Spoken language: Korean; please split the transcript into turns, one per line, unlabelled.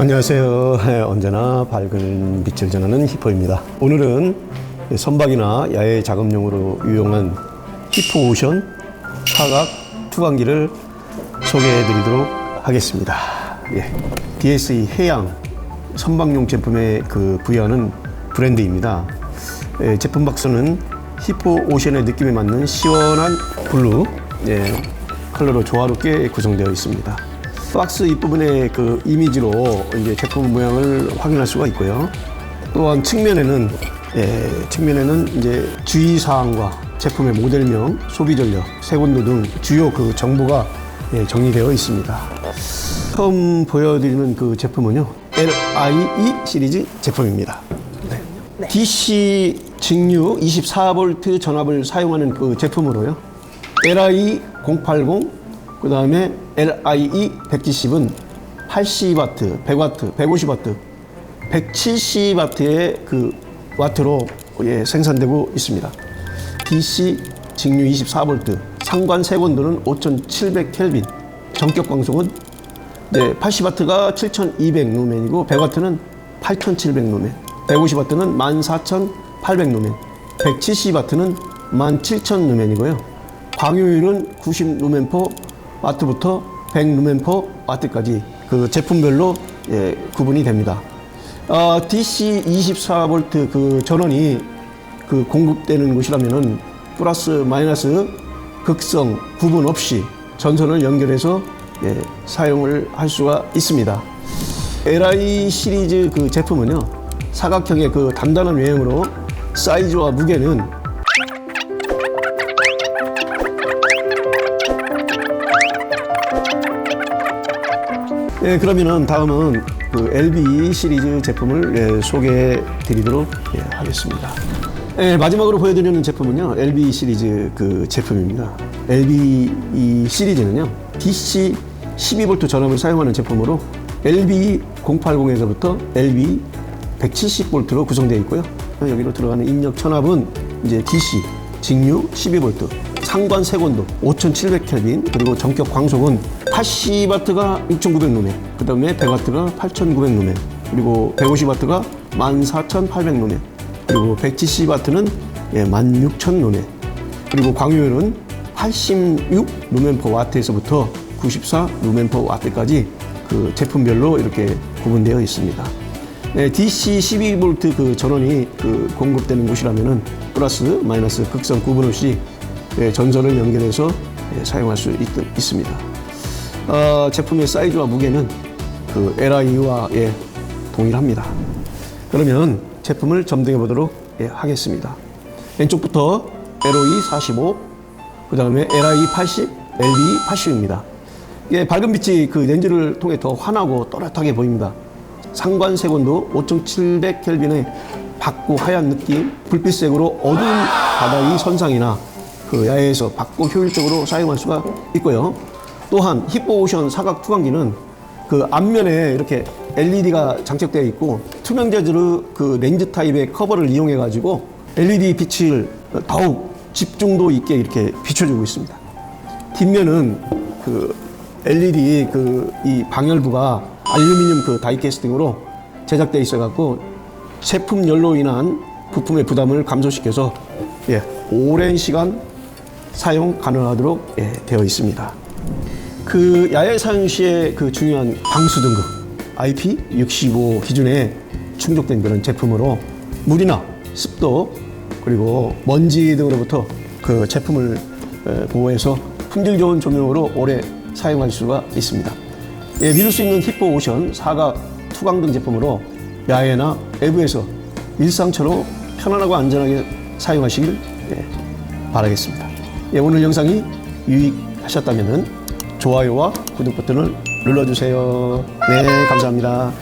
안녕하세요. 네, 언제나 밝은 빛을 전하는 히퍼입니다. 오늘은 선박이나 야외 작업용으로 유용한 히퍼 오션 사각 투광기를 소개해 드리도록 하겠습니다. 예. DSE 해양 선박용 제품에 그 부여하는 브랜드입니다. 예, 제품 박스는 히포 오션의 느낌에 맞는 시원한 블루 예, 컬러로 조화롭게 구성되어 있습니다. 박스 윗부분에 그 이미지로 이제 제품 모양을 확인할 수가 있고요. 또한 측면에는 예, 측면에는 이제 주의 사항과 제품의 모델명, 소비 전력, 세곤도 등 주요 그 정보가 예, 정리되어 있습니다. 처음 보여드리는 그 제품은요, LIE 시리즈 제품입니다. DC 직류 24V 전압을 사용하는 그 제품으로요. LI 080, 그 다음에 LIE 170은 80W, 100W, 150W, 170W의 그 와트로 예, 생산되고 있습니다. DC 직류 24V, 상관 세곤도는 5700켈빈, 전격 광속은 네, 80W가 7200 루멘이고 100W는 8700 루멘, 150W는 14800 루멘, 170W는 17000 루멘이고요. 광유율은 90 루멘포 와트부터 100 루멘포 와트까지 그 제품별로 예, 구분이 됩니다. 어, DC 24V 그 전원이 그 공급되는 곳이라면은 플러스 마이너스 극성 구분 없이 전선을 연결해서 예, 사용을 할 수가 있습니다. LI 시리즈 그 제품은요 사각형의 그 단단한 외형으로 사이즈와 무게는 예, 그러면은 다음은 그 LB 시리즈 제품을 예, 소개해 드리도록 예, 하겠습니다. 예, 마지막으로 보여드리는 제품은요, LB 시리즈 그 제품입니다. LB 이 시리즈는요, DC 12V 전압을 사용하는 제품으로 LB 080에서부터 LB 170V로 구성되어 있고요. 여기로 들어가는 입력 천압은 이제 DC 직류 12V, 상관 세곤도 5700켈빈, 그리고 전격 광속은 80W가 6900 루멘, 그 다음에 100W가 8900 루멘, 그리고 150W가 14800 루멘, 그리고 170W는 예, 16000 루멘, 그리고 광유율은 86 루멘 퍼 와트에서부터 94 루멘 퍼 와트까지 그 제품별로 이렇게 구분되어 있습니다. 네, DC 12V 그 전원이 그 공급되는 곳이라면은 플러스 마이너스 극성 구분 없이 예, 전선을 연결해서 예, 사용할 수 있, 있습니다. 어, 제품의 사이즈와 무게는 그 LI와 예, 동일합니다. 그러면 제품을 점등해 보도록 예, 하겠습니다. 왼쪽부터 LOE 45, 그 다음에 LI 80, LB 80입니다. 예, 밝은 빛이 그 렌즈를 통해 더 환하고 또렷하게 보입니다. 상관 색온도 5700 켈빈의 밝고 하얀 느낌, 불빛색으로 어두운 바다의 선상이나 그 야외에서 밝고 효율적으로 사용할 수가 있고요. 또한 히포오션 사각 투광기는 그 앞면에 이렇게 LED가 장착되어 있고 투명 재질의 그 렌즈 타입의 커버를 이용해 가지고 LED 빛을 더욱 집중도 있게 이렇게 비춰주고 있습니다. 뒷면은 그 LED 그 이 방열부가 알루미늄 그 다이 캐스팅으로 제작되어 있어 갖고 제품 열로 인한 부품의 부담을 감소시켜서 예, 오랜 시간 사용 가능하도록 예, 되어 있습니다. 그 야외 사용 시에 그 중요한 방수 등급 IP65 기준에 충족된 그런 제품으로 물이나 습도 그리고 먼지 등으로부터 그 제품을 에, 보호해서 품질 좋은 조명으로 오래 사용할 수가 있습니다. 예, 믿을 수 있는 히포 오션 사각 투광등 제품으로 야외나 외부에서 일상처럼 편안하고 안전하게 사용하시길 예, 바라겠습니다. 예, 오늘 영상이 유익하셨다면 좋아요와 구독 버튼을 눌러주세요. 네, 감사합니다.